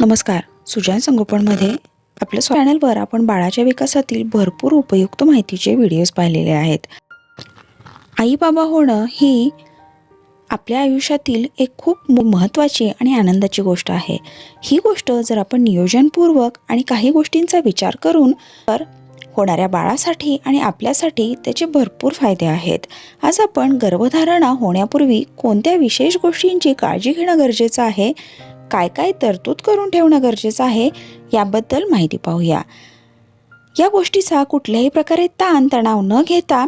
नमस्कार. सुजान संगोपनमध्ये आपल्या चॅनलवर आपण बाळाच्या विकासातील भरपूर उपयुक्त माहितीचे व्हिडिओज पाहिलेले आहेत. आई बाबा होणं ही आपल्या आयुष्यातील एक खूप महत्त्वाची आणि आनंदाची गोष्ट आहे. ही गोष्ट जर आपण नियोजनपूर्वक आणि काही गोष्टींचा विचार करून तर होणाऱ्या बाळासाठी आणि आपल्यासाठी त्याचे भरपूर फायदे आहेत. आज आपण गर्भधारणा होण्यापूर्वी कोणत्या विशेष गोष्टींची काळजी घेणं गरजेचं आहे? काय काय तरतूद करून ठेवणं गरजेचं आहे याबद्दल माहिती पाहूया. या गोष्टीचा कुठल्याही प्रकारे ताण तणाव न घेता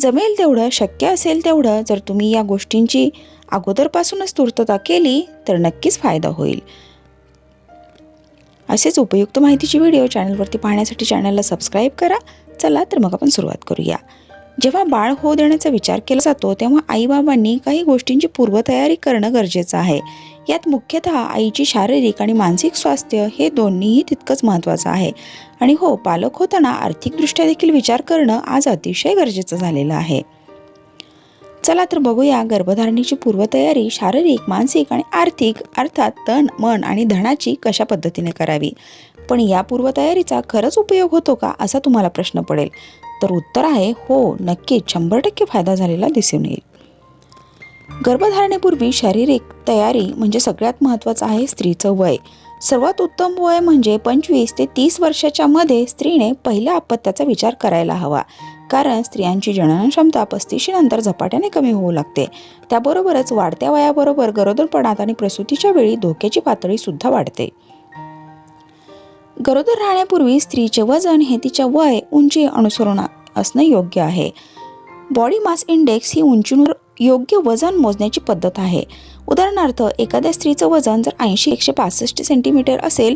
जमेल तेवढं शक्य असेल तेवढं जर तुम्ही या गोष्टींची अगोदरपासूनच तूर्तता केली तर नक्कीच फायदा होईल. असेच उपयुक्त माहितीची व्हिडिओ चॅनलवरती पाहण्यासाठी चॅनलला सबस्क्राईब करा चला तर मग आपण सुरुवात करूया. जेव्हा बाळ होऊ देण्याचा विचार केला जातो तेव्हा आईबाबांनी काही गोष्टींची पूर्वतयारी करणं गरजेचं आहे. यात मुख्यतः आईची शारीरिक आणि मानसिक स्वास्थ्य हे दोन्हीही तितकंच महत्त्वाचं आहे. आणि हो पालक होताना आर्थिकदृष्ट्या देखील विचार करणं आज अतिशय गरजेचं झालेलं आहे. चला तर बघूया गर्भधारणेची पूर्वतयारी शारीरिक मानसिक आणि आर्थिक अर्थात तन मन आणि धनाची कशा पद्धतीने करावी. पण या पूर्वतयारीचा खरंच उपयोग होतो का असा तुम्हाला प्रश्न पडेल. तर उत्तर आहे हो नक्कीच शंभर टक्के फायदा झालेला दिसून येईल. गर्भधारणेपूर्वी शारीरिक तयारी म्हणजे सगळ्यात महत्त्वाचं आहे स्त्रीचं वय. सर्वात उत्तम वय म्हणजे पंचवीस ते तीस वर्षाच्या मध्ये स्त्रीने पहिल्या अपत्याचा विचार करायला हवा. कारण स्त्रियांची जनन क्षमता पस्तीशी नंतर झपाट्याने कमी होऊ लागते. त्याबरोबरच वाढत्या वयाबरोबर गरोदरपणात आणि प्रसूतीच्या वेळी धोक्याची पातळी सुद्धा वाढते. गरोदर राहण्यापूर्वी स्त्रीचे वजन हे तिच्या वय उंची अनुसरून असणं योग्य आहे. बॉडी मास इंडेक्स ही उंचीवर योग्य वजन मोजण्याची पद्धत आहे. उदाहरणार्थ एखाद्या स्त्रीचं वजन जर ऐंशी एकशे पासष्ट सेंटीमीटर असेल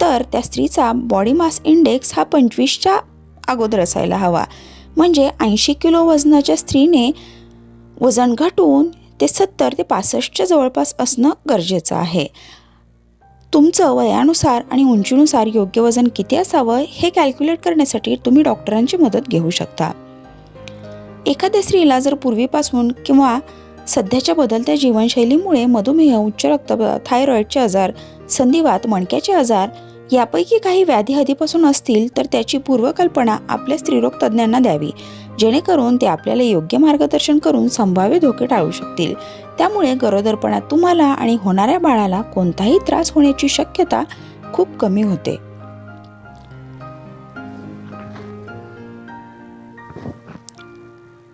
तर त्या स्त्रीचा बॉडी मास इंडेक्स हा पंचवीसच्या अगोदर असायला हवा. म्हणजे ऐंशी किलो वजनाच्या स्त्रीने वजन घटवून ते सत्तर ते पासष्टच्या जवळपास असणं गरजेचं आहे. तुमचं वयानुसार आणि उंचीनुसार योग्य वजन किती असावं हे कॅल्क्युलेट करण्यासाठी तुम्ही डॉक्टरांची मदत घेऊ शकता. एखाद्या स्त्रीला जर पूर्वीपासून किंवा सध्याच्या बदलत्या जीवनशैलीमुळे मधुमेह उच्च रक्तदाब थायरॉईडचे आजार संधिवात मणक्याचे आजार यापैकी काही व्याधी आधीपासून असतील तर त्याची पूर्वकल्पना आपल्या स्त्रीरोग तज्ज्ञांना द्यावी. जेणेकरून ते आपल्याला योग्य मार्गदर्शन करून संभाव्य धोके टाळू शकतील. त्यामुळे गरोदरपणात तुम्हाला आणि होणाऱ्या बाळाला कोणताही त्रास होण्याची शक्यता खूप कमी होते.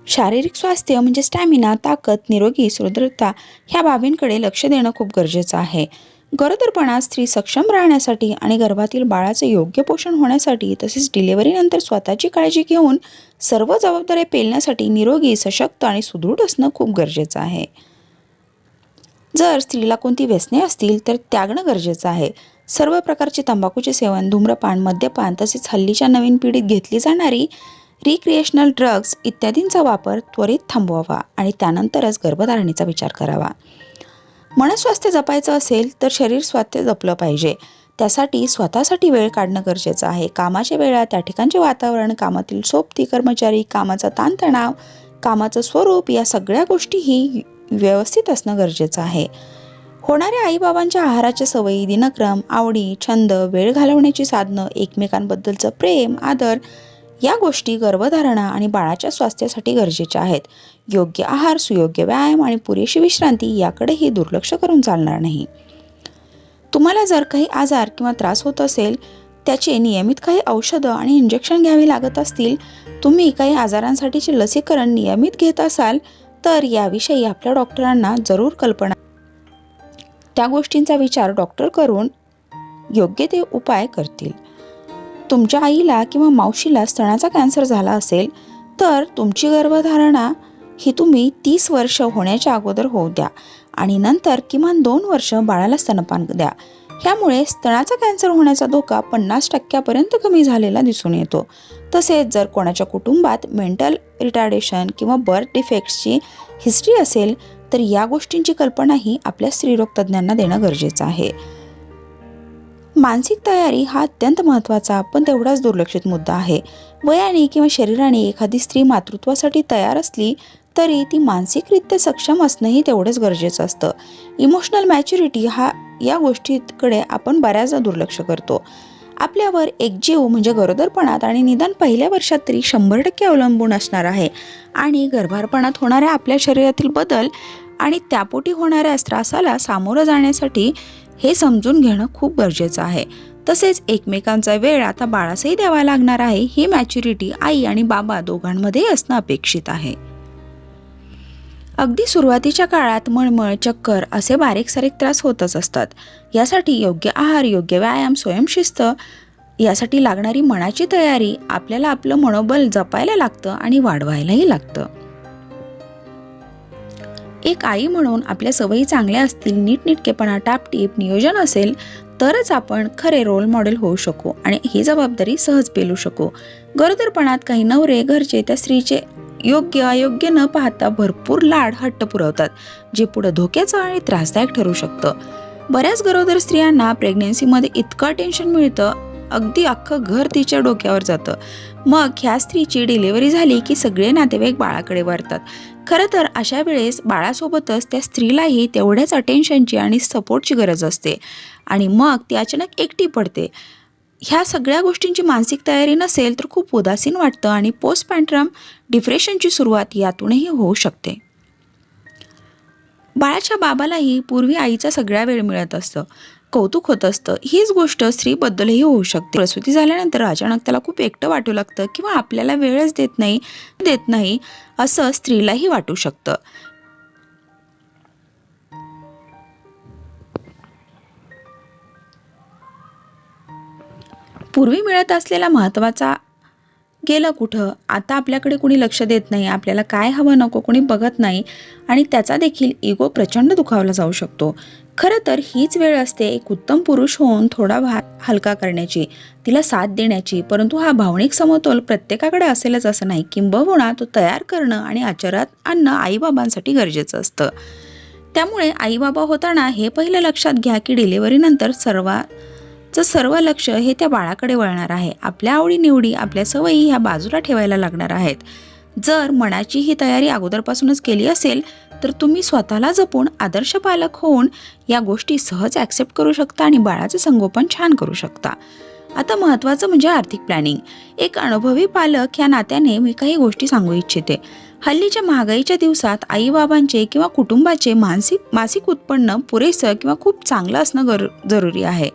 शारीरिक स्वास्थ्य म्हणजे स्टॅमिना ताकद निरोगी सुदृढता ह्या बाबींकडे लक्ष देणं खूप गरजेचं आहे. गरोदरपणात स्त्री सक्षम राहण्यासाठी आणि गर्भातील बाळाचे योग्य पोषण होण्यासाठी तसेच डिलिव्हरीनंतर स्वतःची काळजी घेऊन सर्व जबाबदाऱ्या पेलण्यासाठी निरोगी सशक्त आणि सुदृढ असणं खूप गरजेचं आहे. जर स्त्रीला कोणती व्यसने असतील तर त्यागणं गरजेचं आहे. सर्व प्रकारचे तंबाखूचे सेवन धूम्रपान मद्यपान तसेच हल्लीच्या नवीन पिढीत घेतली जाणारी रिक्रिएशनल ड्रग्ज इत्यादींचा वापर त्वरित थांबवावा आणि त्यानंतरच गर्भधारणेचा विचार करावा. मनस्वास्थ्य जपायचं असेल तर शरीर स्वास्थ्य जपलं पाहिजे. त्यासाठी स्वतःसाठी वेळ काढणं गरजेचं आहे. कामाच्या वेळा त्या ठिकाणचे वातावरण कामातील सोबती कर्मचारी कामाचा ताणतणाव कामाचं स्वरूप या सगळ्या गोष्टीही व्यवस्थित असणं गरजेचं आहे. होणाऱ्या आईबाबांच्या आहाराच्या सवयी दिनक्रम आवडी छंद वेळ घालवण्याची साधनं एकमेकांबद्दलचं प्रेम आदर या गोष्टी गर्भधारणा आणि बाळाच्या स्वास्थ्यासाठी गरजेच्या आहेत. योग्य आहार सुयोग्य व्यायाम आणि पुरेशी विश्रांती याकडेही दुर्लक्ष करून चालणार नाही. तुम्हाला जर काही आजार किंवा त्रास होत असेल त्याचे नियमित काही औषधं आणि इंजेक्शन घ्यावी लागत असतील तुम्ही काही आजारांसाठीचे लसीकरण नियमित घेत असाल तर याविषयी आपल्या डॉक्टरांना जरूर कल्पना. त्या गोष्टींचा विचार डॉक्टर करून योग्य ते उपाय करतील. तुमच्या आईला किंवा मावशीला स्तनाचा कॅन्सर झाला असेल तर तुमची गर्भधारणा ही तुम्ही तीस वर्ष होण्याच्या अगोदर होऊ द्या आणि नंतर किमान दोन वर्ष बाळाला स्तनपान द्या. ह्यामुळे स्तनाचा कॅन्सर होण्याचा धोका पन्नास टक्क्यापर्यंत कमी झालेला दिसून येतो. तसेच जर कोणाच्या कुटुंबात मेंटल रिटार्डेशन किंवा बर्थ डिफेक्ट्सची हिस्ट्री असेल तर या गोष्टींची कल्पनाही आपल्या स्त्रीरोग तज्ज्ञांना देणं गरजेचं आहे. मानसिक तयारी हा अत्यंत महत्त्वाचा पण तेवढाच दुर्लक्षित मुद्दा आहे. वयाने किंवा शरीराने एखादी स्त्री मातृत्वासाठी तयार असली तरी ती मानसिकरित्या सक्षम असणंही तेवढंच गरजेचं असतं. इमोशनल मॅच्युरिटी हा या गोष्टीकडे आपण बऱ्याचदा दुर्लक्ष करतो. आपल्यावर एक जीव म्हणजे गरोदरपणात आणि निदान पहिल्या वर्षात तरी शंभर टक्के अवलंबून असणार आहे. आणि गर्भारपणात होणाऱ्या आपल्या शरीरातील बदल आणि त्यापोटी होणाऱ्या त्रासाला सामोरं जाण्यासाठी हे समजून घेणं खूप गरजेचं आहे. तसेच एकमेकांचा वेळ आता बाळासही द्यावा लागणार आहे. ही मॅच्युरिटी आई आणि बाबा दोघांमध्येही असणं अपेक्षित आहे. अगदी सुरुवातीच्या काळात मळमळ चक्कर असे बारीक सारीक त्रास होतच असतात. यासाठी योग्य आहार योग्य व्यायाम स्वयंशिस्त यासाठी लागणारी मनाची तयारी आपल्याला आपलं मनोबल जपायला लागतं आणि वाढवायलाही लागतं. एक आई म्हणून आपल्या सवयी चांगल्या असतील नीटनीटकेपणा टापटीप नियोजन असेल तरच आपण खरे रोल मॉडेल होऊ शकू आणि ही जबाबदारी सहज पेलू शकू. गरोदरपणात काही नवरे घरचे त्या स्त्रीचे योग्य अयोग्य न पाहता भरपूर लाड हट्ट पुरवतात जे पुढे धोक्याचं आणि त्रासदायक ठरू शकतं. बऱ्याच गरोदर स्त्रियांना प्रेग्नेन्सीमध्ये इतकं टेन्शन मिळतं अगदी अख्खं घर तिच्या डोक्यावर जातं. मग ह्या स्त्रीची डिलिव्हरी झाली की सगळे नातेवाईक बाळाकडे वरतात खरं तर अशा वेळेस बाळासोबतच त्या स्त्रीलाही तेवढ्याच अटेन्शनची आणि सपोर्टची गरज असते. आणि मग ती अचानक एकटी पडते. ह्या सगळ्या गोष्टींची मानसिक तयारी नसेल तर खूप उदासीन वाटतं आणि पोस्ट पॅन्ट्रम डिप्रेशनची सुरुवात यातूनही होऊ शकते. बाळाच्या बाबालाही पूर्वी आईचा सगळा वेळ मिळत असतं. कौतुक होत असतं. हीच गोष्ट स्त्रीबद्दलही होऊ शकते. प्रसूती झाल्यानंतर अचानक त्याला खूप एकटं वाटू लागतं किंवा आपल्याला वेळच देत नाही देत नाही असं स्त्रीलाही वाटू शकतं. पूर्वी मिळत असलेला महत्त्वाचा गेलं कुठं? आता आपल्याकडे कुणी लक्ष देत नाही. आपल्याला काय हवं नको कुणी बघत नाही. आणि त्याचा देखील इगो प्रचंड दुखावला जाऊ शकतो. खरं तर हीच वेळ असते एक उत्तम पुरुष होऊन थोडा भा हलका करण्याची तिला साथ देण्याची. परंतु हा भावनिक समतोल प्रत्येकाकडे असेलच असं नाही. किंबहुना तो तयार करणं आणि आचारात आणणं आईबाबांसाठी गरजेचं असतं. त्यामुळे आईबाबा होताना हे पहिलं लक्षात घ्या की डिलिव्हरीनंतर चं सर्व लक्ष हे त्या बाळाकडे वळणार आहे. आपल्या आवडीनिवडी आपल्या सवयी ह्या बाजूला ठेवायला लागणार आहेत. जर मनाची ही तयारी अगोदरपासूनच केली असेल तर तुम्ही स्वतःला जपून आदर्श पालक होऊन या गोष्टी सहज ॲक्सेप्ट करू शकता आणि बाळाचं संगोपन छान करू शकता. आता महत्त्वाचं म्हणजे आर्थिक प्लॅनिंग एक अनुभवी पालक या नात्याने मी काही गोष्टी सांगू इच्छिते. हल्लीच्या महागाईच्या दिवसात आईबाबांचे किंवा कुटुंबाचे मानसिक मासिक उत्पन्न पुरेसं किंवा खूप चांगलं असणं गर जरुरी आहे.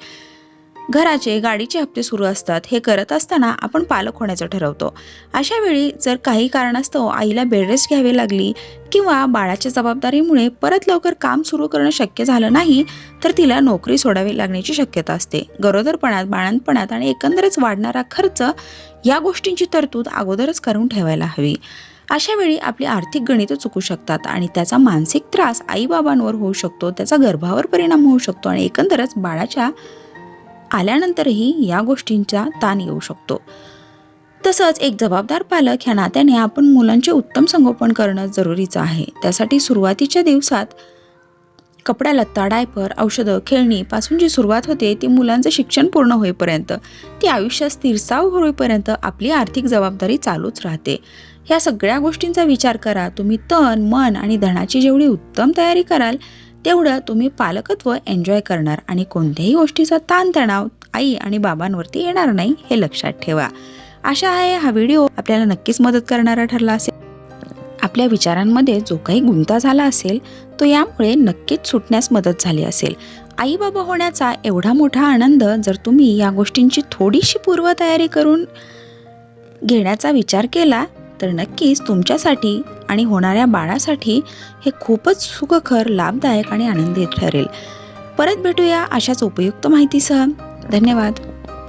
घराचे गाडीचे हप्ते सुरू असतात. हे करत असताना आपण पालक होण्याचं ठरवतो. अशा वेळी जर काही कारणास्तव आईला बेडरेस्ट घ्यावी लागली किंवा बाळाच्या जबाबदारीमुळे परत लवकर काम सुरू करणं शक्य झालं नाही तर तिला नोकरी सोडावी लागण्याची शक्यता असते. गरोदरपणात बाळणपणात आणि एकंदरच वाढणारा खर्च या गोष्टींची तरतूद अगोदरच करून ठेवायला हवी. अशा वेळी आपली आर्थिक गणितं चुकू शकतात आणि त्याचा मानसिक त्रास आईबाबांवर होऊ शकतो त्याचा गर्भावर परिणाम होऊ शकतो आणि एकंदरच बाळाच्या आल्यानंतरही या गोष्टींचा ताण येऊ शकतो. तसंच एक जबाबदार पालक ह्या नात्याने आपण मुलांचे उत्तम संगोपन करणं जरुरीचं आहे. त्यासाठी सुरुवातीच्या दिवसात कपडा लत्ता डायपर औषधं खेळणी पासून जी सुरुवात होते ती मुलांचं शिक्षण पूर्ण होईपर्यंत ती आयुष्यात स्थिरसाव होईपर्यंत आपली आर्थिक जबाबदारी चालूच राहते. ह्या सगळ्या गोष्टींचा विचार करा. तुम्ही तन मन आणि धनाची जेवढी उत्तम तयारी कराल तेवढं तुम्ही पालकत्व एन्जॉय करणार आणि कोणत्याही गोष्टीचा ताणतणाव आई आणि बाबांवरती येणार नाही हे लक्षात ठेवा. आशा आहे हा व्हिडिओ आपल्याला नक्कीच मदत करणारा ठरला असेल. आपल्या विचारांमध्ये जो काही गुंता झाला असेल तो यामुळे नक्कीच सुटण्यास मदत झाली असेल. आई बाबा होण्याचा एवढा मोठा आनंद जर तुम्ही या गोष्टींची थोडीशी पूर्वतयारी करून घेण्याचा विचार केला तर नक्कीच तुमच्यासाठी आणि होणाऱ्या बाळासाठी हे खूपच सुखकर लाभदायक आणि आनंदी ठरेल. परत भेटूया अशाच उपयुक्त माहितीसह. धन्यवाद.